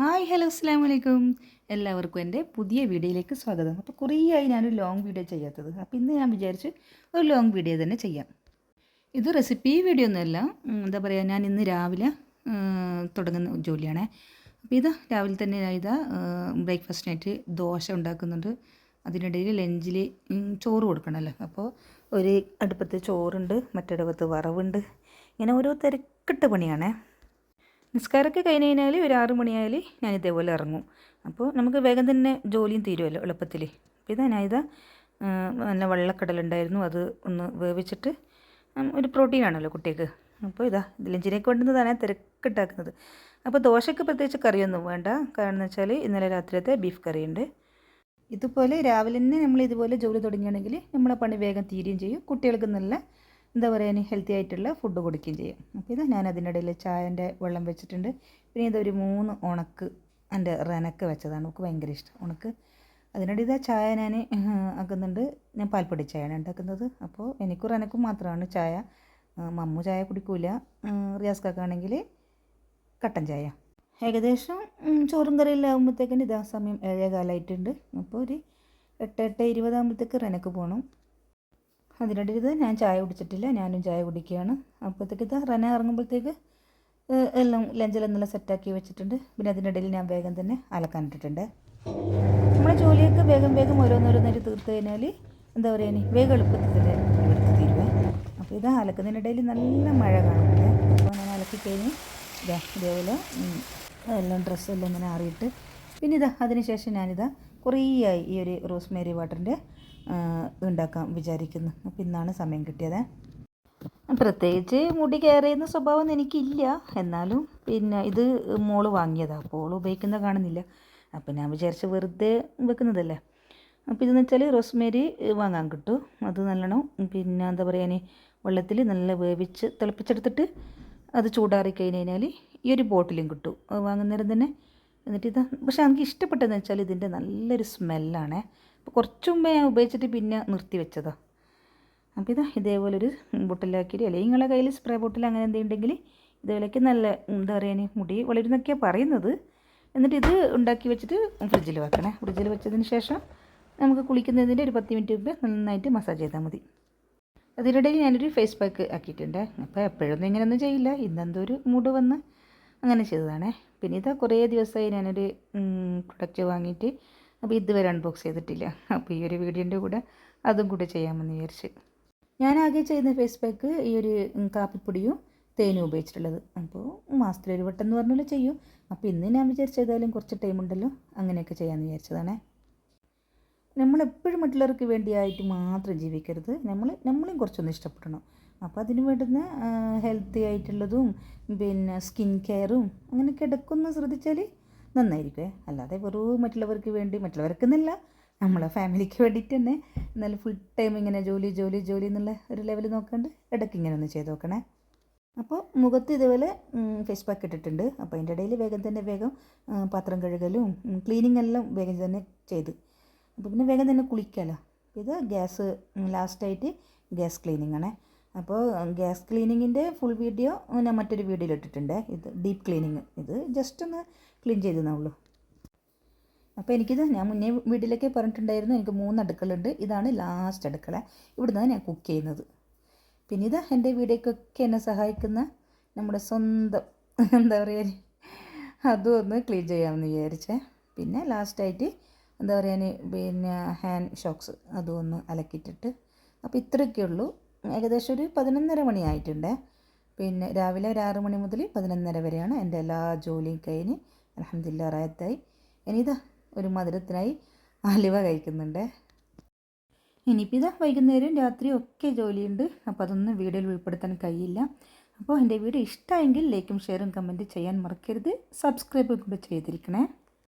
Hi hello അസ്സാം വലൈക്കും എല്ലാവർക്കും എന്റെ പുതിയ വീഡിയോയിലേക്ക് സ്വാഗതം. അപ്പോൾ കുറേ ആയി ഞാനൊരു ലോങ് വീഡിയോ ചെയ്യാത്തത്. അപ്പോൾ ഇന്ന് ഞാൻ വിചാരിച്ച് ഒരു ലോങ് വീഡിയോ തന്നെ ചെയ്യാം. ഇത് റെസിപ്പി വീഡിയോ ഒന്നുമല്ല. എന്താ പറയുക ഞാൻ ഇന്ന് രാവിലെ തുടങ്ങുന്ന ജോലിയാണ്. അപ്പോൾ ഇതാ രാവിലെ തന്നെ ഇതാ ബ്രേക്ക്ഫാസ്റ്റിനായിട്ട് ദോശ ഉണ്ടാക്കുന്നുണ്ട്. അതിനിടയിൽ ലഞ്ചിൽ ചോറ് കൊടുക്കണമല്ലോ. അപ്പോൾ ഒരു അടുപ്പത്ത് ചോറുണ്ട് മറ്റടുപ്പത്ത് വറവുണ്ട്. ഇങ്ങനെ ഓരോ തിരക്കിട്ട പണിയാണേ. നിസ്കാരമൊക്കെ കഴിഞ്ഞ് കഴിഞ്ഞാൽ ഒരു ആറ് മണിയായാൽ ഞാൻ ഇതേപോലെ ഇറങ്ങും. അപ്പോൾ നമുക്ക് വേഗം തന്നെ ജോലിയും തീരുമല്ലോ എളുപ്പത്തിൽ അപ്പോൾ ഇതാ ഞാൻ ഇതാ നല്ല വെള്ളക്കടലുണ്ടായിരുന്നു. അത് ഒന്ന് വേവിച്ചിട്ട് ഒരു പ്രോട്ടീൻ ആണല്ലോ കുട്ടിക്ക് അപ്പോൾ ഇതാ ലഞ്ചിനേക്ക് വേണ്ടുന്നതാണ് ഞാൻ തിരക്കിട്ടാക്കുന്നത്. അപ്പോൾ ദോശയ്ക്ക് പ്രത്യേകിച്ച് കറിയൊന്നും വേണ്ട. കാരണം എന്ന് വെച്ചാൽ ഇന്നലെ രാത്രിയത്തെ ബീഫ് കറിയുണ്ട്. ഇതുപോലെ രാവിലെ തന്നെ നമ്മൾ ഇതുപോലെ ജോലി തുടങ്ങുകയാണെങ്കിൽ നമ്മളെ പണി വേഗം തീരുകയും ചെയ്യും. കുട്ടികൾക്ക് നല്ല എന്താ പറയുക ഹെൽത്തി ആയിട്ടുള്ള ഫുഡ് കൊടുക്കുകയും ചെയ്യും. അപ്പോൾ ഇത് ഞാൻ അതിനിടയിൽ ചായന്റെ വെള്ളം വെച്ചിട്ടുണ്ട്. പിന്നെ ഇതൊരു മൂന്ന് ഉണക്ക് എന്റെ റനക്ക് വെച്ചതാണ്. നമുക്ക് ഭയങ്കര ഇഷ്ടം. ഉണക്ക്. അതിനിടയിൽ ഇതാ ചായ ഞാൻ ആക്കുന്നുണ്ട്. ഞാൻ പാൽപ്പൊടി ചായയാണ് ഉണ്ടാക്കുന്നത്. അപ്പോൾ എനിക്കും റനക്കും മാത്രമാണ് ചായ. മമ്മു ചായ കുടിക്കൂല. റിയാസ്ക്കാണെങ്കിൽ കട്ടൻ ചായ. ഏകദേശം ചോറും കറിയെല്ലാം ആകുമ്പോഴത്തേക്കിന് ഇതാ സമയം ഏഴേ കാലമായിട്ടുണ്ട് അപ്പോൾ ഒരു എട്ട് എട്ട് ഇരുപതാകുമ്പോഴത്തേക്ക് റനക്ക് പോകണം അതിനിടയിൽ ഞാൻ ചായ കുടിച്ചിട്ടില്ല ഞാനും ചായ കുടിക്കുകയാണ്. അപ്പോഴത്തേക്ക് ഇത് റന ഇറങ്ങുമ്പോഴത്തേക്ക് എല്ലാം ലഞ്ചെല്ലാം നല്ല സെറ്റാക്കി വെച്ചിട്ടുണ്ട്. പിന്നെ അതിനിടയിൽ ഞാൻ വേഗം തന്നെ അലക്കാനിട്ടിട്ടുണ്ട് നമ്മൾ ജോലിയൊക്കെ വേഗം വേഗം ഓരോന്നോരോന്നേരം തീർത്ത് കഴിഞ്ഞാൽ എന്താ പറയുക ഇനി വേഗം എളുപ്പത്തിൽ തന്നെ എടുത്ത് തീരുവേ. അപ്പോൾ ഇത് അലക്കുന്നതിനിടയിൽ നല്ല മഴ കാണുന്നുണ്ട്. അപ്പോൾ ഞാൻ അലക്കി കഴിഞ്ഞ് ഇതാ ഇതേപോലെ എല്ലാം ഡ്രസ്സെല്ലാം ഇങ്ങനെ ആറിയിട്ട്. പിന്നെ ഇതാ അതിനുശേഷം ഞാനിതാ കുറേ ആയി ഈ ഒരു റോസ്മേരി വാട്ടറിന്റെ ഉണ്ടാക്കാൻ വിചാരിക്കുന്നു. അപ്പോൾ ഇന്നാണ് സമയം കിട്ടിയത്. പ്രത്യേകിച്ച് മുടി കയറിയുന്ന സ്വഭാവം എനിക്കില്ല. എന്നാലും പിന്നെ ഇത് മോൾ വാങ്ങിയതാണ് അപ്പോൾ ഓൾ ഉപയോഗിക്കുന്നത് കാണുന്നില്ല. അപ്പോൾ ഞാൻ വിചാരിച്ച് വെറുതെ വെക്കുന്നതല്ലേ. അപ്പോൾ ഇതെന്ന് വെച്ചാൽ റോസ്മേരി വാങ്ങാൻ കിട്ടും. അത് നല്ലോണം പിന്നെ എന്താ പറയുക വെള്ളത്തിൽ നല്ല വേവിച്ച് തിളപ്പിച്ചെടുത്തിട്ട് അത് ചൂടാറി കഴിഞ്ഞ് കഴിഞ്ഞാൽ ഈ ഒരു ബോട്ടിലും കിട്ടും. വാങ്ങുന്നേരം തന്നെ എന്നിട്ട് ഇത് പക്ഷേ എനിക്ക് ഇഷ്ടപ്പെട്ടതെന്ന് വെച്ചാൽ ഇതിന്റെ നല്ലൊരു സ്മെല്ലാണ്. അപ്പോൾ കുറച്ച് മുമ്പേ ഞാൻ ഉപയോഗിച്ചിട്ട് പിന്നെ നിർത്തി വെച്ചതാണ് അപ്പോൾ ഇതാ ഇതേപോലെ ഒരു ബോട്ടിലാക്കിയിട്ട് അല്ലെങ്കിൽ നിങ്ങളുടെ കയ്യിൽ സ്പ്രേ ബോട്ടിൽ അങ്ങനെ എന്തെങ്കിലും ഉണ്ടെങ്കിൽ ഇതേപോലെയൊക്കെ നല്ല എന്താ പറയുക മുടി വളരുന്നൊക്കെയാണ് പറയുന്നത്. എന്നിട്ട് ഇത് ഉണ്ടാക്കി വെച്ചിട്ട് ഫ്രിഡ്ജിൽ വെക്കണേ. ഫ്രിഡ്ജിൽ വെച്ചതിന് ശേഷം നമുക്ക് കുളിക്കുന്നതിന്റെ ഒരു പത്ത് മിനിറ്റ് മുമ്പ് നന്നായിട്ട് മസാജ് ചെയ്താൽ മതി. അതിനിടയിൽ ഞാനൊരു ഫേസ് പാക്ക് ആക്കിയിട്ടുണ്ട്. അപ്പോൾ എപ്പോഴൊന്നും ഇങ്ങനെയൊന്നും ചെയ്യില്ല. ഇന്നെന്തോ ഒരു മൂഡ് വന്ന് അങ്ങനെ ചെയ്തതാണേ. പിന്നെ ഇത് കുറേ ദിവസമായി ഞാനൊരു പ്രൊഡക്റ്റ് വാങ്ങിയിട്ട് അപ്പോൾ ഇതുവരെ അൺബോക്സ് ചെയ്തിട്ടില്ല. അപ്പോൾ ഈ ഒരു വീഡിയോന്റെ കൂടെ അതും കൂടെ ചെയ്യാമെന്ന് വിചാരിച്ച്. ഞാൻ ആകെ ചെയ്യുന്ന ഫേസ് പാക്ക് ഈ ഒരു കാപ്പിപ്പൊടിയും തേനും ഉപയോഗിച്ചിട്ടുള്ളത്. അപ്പോൾ മാസത്തിലൊരു വട്ടം എന്ന് പറഞ്ഞാലും ചെയ്യും. അപ്പോൾ ഇന്ന് ഞാൻ വിചാരിച്ചതായാലും കുറച്ച് ടൈം ഉണ്ടല്ലോ അങ്ങനെയൊക്കെ ചെയ്യാമെന്ന് വിചാരിച്ചതാണേ. നമ്മളെപ്പോഴും മറ്റുള്ളവർക്ക് വേണ്ടിയായിട്ട് മാത്രം ജീവിക്കരുത്. നമ്മൾ നമ്മളെയും കുറച്ചൊന്ന് ഇഷ്ടപ്പെടണം. അപ്പോൾ അതിന് വേണ്ടുന്ന ഹെൽത്തി ആയിട്ടുള്ളതും പിന്നെ സ്കിൻ കെയറും അങ്ങനെ കിടക്കുന്ന ശ്രദ്ധിച്ചാൽ നന്നായിരിക്കുമേ അല്ലാതെ വെറും മറ്റുള്ളവർക്ക് വേണ്ടി മറ്റുള്ളവർക്ക് എന്നല്ല നമ്മളെ ഫാമിലിക്ക് വേണ്ടിയിട്ട് തന്നെ എന്നാലും ഫുൾ ടൈം ഇങ്ങനെ ജോലി ജോലി ജോലി എന്നുള്ള ഒരു ലെവൽ നോക്കാണ്ട് ഇടയ്ക്ക് ഇങ്ങനെ ഒന്ന് ചെയ്ത് നോക്കണേ. അപ്പോൾ മുഖത്ത് ഇതുപോലെ ഫേസ് പാക്ക് ഇട്ടിട്ടുണ്ട്. അപ്പോൾ അതിന്റെ ഇടയിൽ വേഗം തന്നെ വേഗം പാത്രം കഴുകലും ക്ലീനിങ് എല്ലാം വേഗം തന്നെ ചെയ്ത് അപ്പോൾ പിന്നെ വേഗം തന്നെ കുളിക്കാമല്ലോ ഇത് ഗ്യാസ് ലാസ്റ്റായിട്ട് ഗ്യാസ് ക്ലീനിങ് ആണേ അപ്പോൾ ഗ്യാസ് ക്ലീനിങ്ങിന്റെ ഫുൾ വീഡിയോ ഞാൻ മറ്റൊരു വീഡിയോയിൽ ഇട്ടിട്ടുണ്ട്. ഇത് ഡീപ്പ് ക്ലീനിങ്. ഇത് ജസ്റ്റ് ഒന്ന് ക്ലീൻ ചെയ്തെന്നേ തന്നുള്ളൂ അപ്പോൾ എനിക്കിത് ഞാൻ മുന്നേ വീട്ടിലേക്ക് പറഞ്ഞിട്ടുണ്ടായിരുന്നു. എനിക്ക് മൂന്ന് അടുക്കളുണ്ട്. ഇതാണ് ലാസ്റ്റ് അടുക്കള. ഇവിടുന്നാണ് ഞാൻ കുക്ക് ചെയ്യുന്നത്. പിന്നെ ഇത് എന്റെ വീടേക്കൊക്കെ എന്നെ സഹായിക്കുന്ന നമ്മുടെ സ്വന്തം എന്താ പറയുക അതും ഒന്ന് ക്ലീൻ ചെയ്യാമെന്ന് വിചാരിച്ചേ. പിന്നെ ലാസ്റ്റായിട്ട് എന്താ പറയുക പിന്നെ ഹാൻഡ് ഷോക്സ് അതും ഒന്ന് അലക്കിയിട്ടിട്ട്. അപ്പോൾ ഇത്രയൊക്കെ ഉള്ളൂ. ഏകദേശം ഒരു പതിനൊന്നര മണിയായിട്ടുണ്ട് പിന്നെ രാവിലെ ഒരു ആറ് മണി മുതൽ പതിനൊന്നര വരെയാണ് എന്റെ എല്ലാ ജോലിയും കഴിഞ്ഞ്. അലഹമില്ല റായത്തായി. ഇനി ഇതാ ഒരു മധുരത്തിനായി ആലുവ കഴിക്കുന്നുണ്ട്. ഇനിയിപ്പോൾ ഇതാ വൈകുന്നേരം രാത്രി ഒക്കെ ജോലിയുണ്ട്. അപ്പോൾ അതൊന്നും വീഡിയോയിൽ ഉൾപ്പെടുത്താൻ കഴിയില്ല. അപ്പോൾ എന്റെ വീഡിയോ ഇഷ്ടമെങ്കിൽ ലൈക്കും ഷെയറും കമന്റ് ചെയ്യാൻ മറക്കരുത്. സബ്സ്ക്രൈബും കൂടെ ചെയ്തിരിക്കണേ.